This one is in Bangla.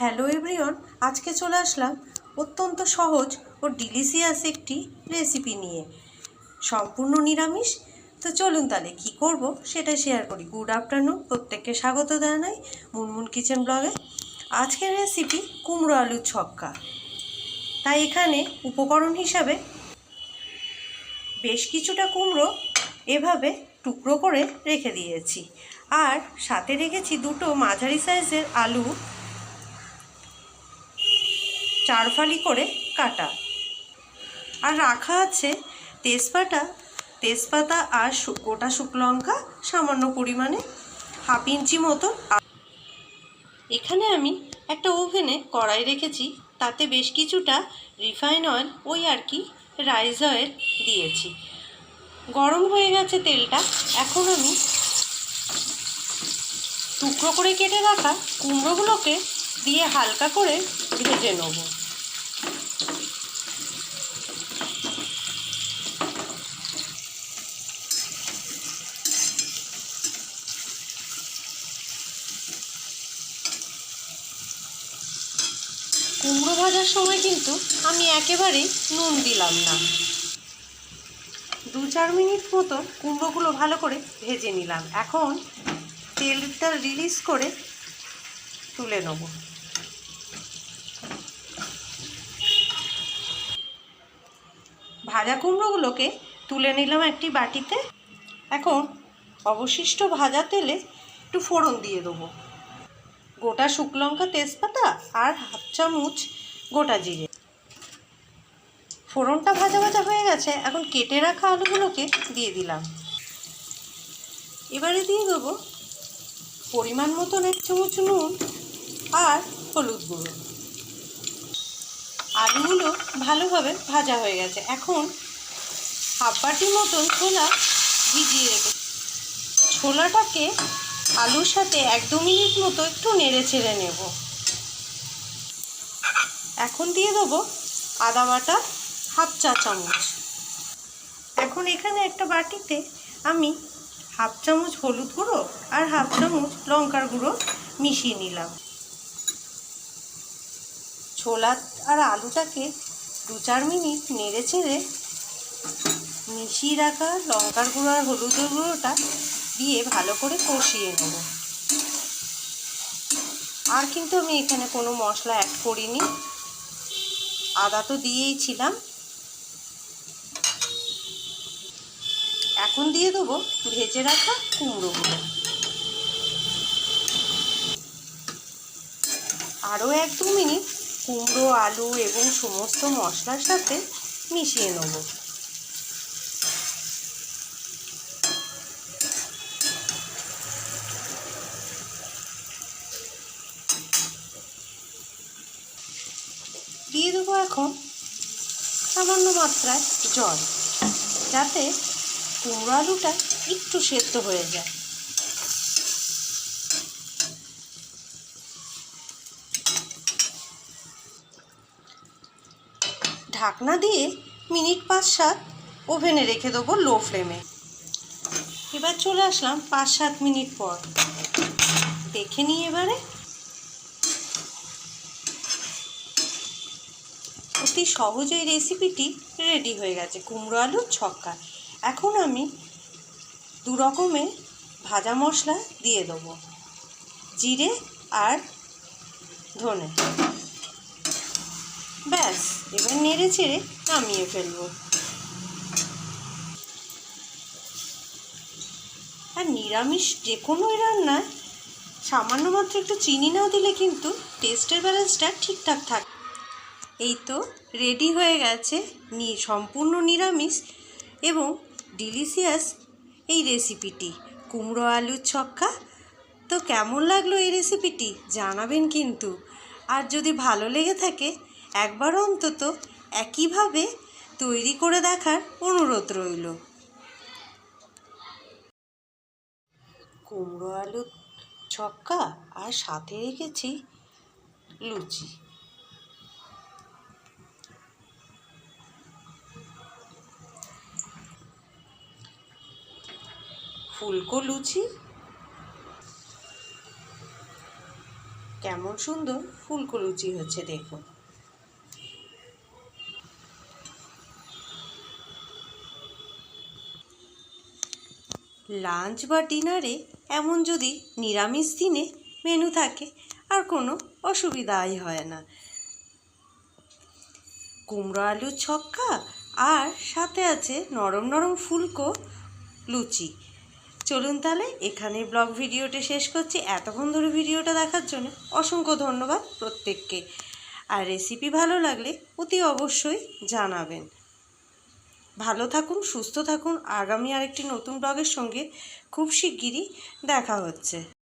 হ্যালো এভরিওন আজকে চলে আসলাম অত্যন্ত সহজ ও ডিলিশিয়াস একটি রেসিপি নিয়ে। সম্পূর্ণ নিরামিষ, তো চলুন তাহলে কি করব সেটা শেয়ার করি। গুড আফটারনুন প্রত্যেককে স্বাগত জানাই মুনমুন কিচেন ব্লগে। আজকের রেসিপি কুমড়ো আলুর ছক্কা। তাই এখানে উপকরণ হিসাবে বেশ কিছুটা কুমড়ো এভাবে টুকরো করে রেখে দিয়েছি। আর সাথে রেখেছি দুটো মাঝারি সাইজের আলু চারফালি করে কাটা। আর রাখা আছে তেজপাতা। তেজপাতা আর গোটা শুকনো লঙ্কা সামান্য পরিমাণে হাফ ইঞ্চি মতো। এখানে আমি একটা ওভেনে কড়াই রেখেছি, তাতে বেশ কিছুটা রিফাইন অয়েল ওই আর কি রাইস অয়েল দিয়েছি। গরম হয়ে গেছে তেলটা, এখন আমি টুকরো করে কেটে রাখা কুমড়োগুলোকে দিয়ে হালকা করে ভেজে নেব। কুমড়ো ভাজার সময় কিন্তু আমি একেবারেই নুন দিলাম না। দু চার মিনিট মতো কুমড়োগুলো ভালো করে ভেজে নিলাম। এখন তেলটা রিলিজ করে তুলে নেব। ভাজা কুমড়োগুলোকে তুলে নিলাম একটি বাটিতে। এখন অবশিষ্ট ভাজা তেলে একটু ফোড়ন দিয়ে দেবো। গোটা শুকনো লঙ্কা, তেজপাতা আর হাফ চামচ গোটা জিরে। ফোড়নটা ভাজা ভাজা হয়ে গেছে, এখন কেটে রাখা আলুগুলোকে দিয়ে দিলাম। এবারে দিয়ে দেবো পরিমাণ মতন এক চামচ নুন আর হলুদ গুঁড়ো। আলুগুলো ভালোভাবে ভাজা হয়ে গেছে, এখন হাফ বাটি মতন ছোলা ভিজিয়ে রেখে ছোলাটাকে আলুর সাথে এক দু মিনিট মতো একটু নেড়ে ছেড়ে নেব। এখন দিয়ে দেবো আদা বাটা হাফ চা চামচ। এখন এখানে একটা বাটিতে আমি হাফ চামচ হলুদ গুঁড়ো আর হাফ চামচ লঙ্কার গুঁড়ো মিশিয়ে নিলাম। ছোলা আর আলুটাকে দু চার মিনিট নেড়ে চেড়ে মিশিয়ে রাখা লঙ্কার গুঁড়ো আর হলুদের গুঁড়োটা দিয়ে ভালো করে কষিয়ে নেব। আর কিন্তু আমি এখানে কোনো মশলা অ্যাড করিনি। আদা তো দিয়েই ছিলাম। এখন দিয়ে দেবো ভেজে রাখা কুমড়োগুলো। আরও এক দু মিনিট কুমড়ো, আলু এবং সমস্ত মশলার সাথে মিশিয়ে নেব। দেবো এখন সামান্য মাত্রায় জল, যাতে কুমড়ো আলুটা একটু সেদ্ধ হয়ে যায়। ঢাকনা দিয়ে মিনিট পাঁচ সাত ওভেনে রেখে দেবো লো ফ্লেমে। এবার চলে আসলাম পাঁচ সাত মিনিট পর। দেখে নিই এবারে অতি সহজেই রেসিপিটি রেডি হয়ে গেছে। কুমড়ো আলুর ছক্কা। এখন আমি দু রকমের ভাজা মশলা দিয়ে দেবো। জিরে আর ধনে। ব্যাস, এবার নেড়ে চেড়ে নামিয়ে ফেলব। আর নিরামিষ যে কোনো রান্নায় সামান্য মাত্র একটু চিনি না দিলে কিন্তু টেস্টের ব্যালেন্সটা ঠিকঠাক থাকে। এই তো রেডি হয়ে গেছে নি, সম্পূর্ণ নিরামিষ এবং ডিলিশিয়াস এই রেসিপিটি কুমড়ো আলুর ছক্কা? তো কেমন লাগল এই রেসিপিটি জানাবেন কিন্তু। আর যদি ভালো লেগে থাকে, একবার অন্তত একইভাবে তৈরি করে দেখার অনুরোধ রইল। কুমড়ো আলুর ছক্কা আর সাথে রেখেছি লুচি। ফুলকো লুচি। কেমন সুন্দর ফুলকো লুচি হচ্ছে, দেখুন। লাঞ্চ বা ডিনারে এমন যদি নিরামিষ দিনে মেনু থাকে, আর কোনো অসুবিধাই হয় না। কুমড়ো আলুর ছক্কা আর সাথে আছে নরম নরম ফুলকো লুচি। চলুন তাহলে এখানে ব্লগ ভিডিওটা শেষ করছি। এতক্ষণ ধরে ভিডিওটা দেখার জন্য অসংখ্য ধন্যবাদ প্রত্যেককে। আর রেসিপি ভালো লাগলে অতি অবশ্যই জানাবেন। ভালো থাকুন, সুস্থ থাকুন। আগামী আরেকটি নতুন ব্লগের সঙ্গে খুব শিগগিরই দেখা হচ্ছে।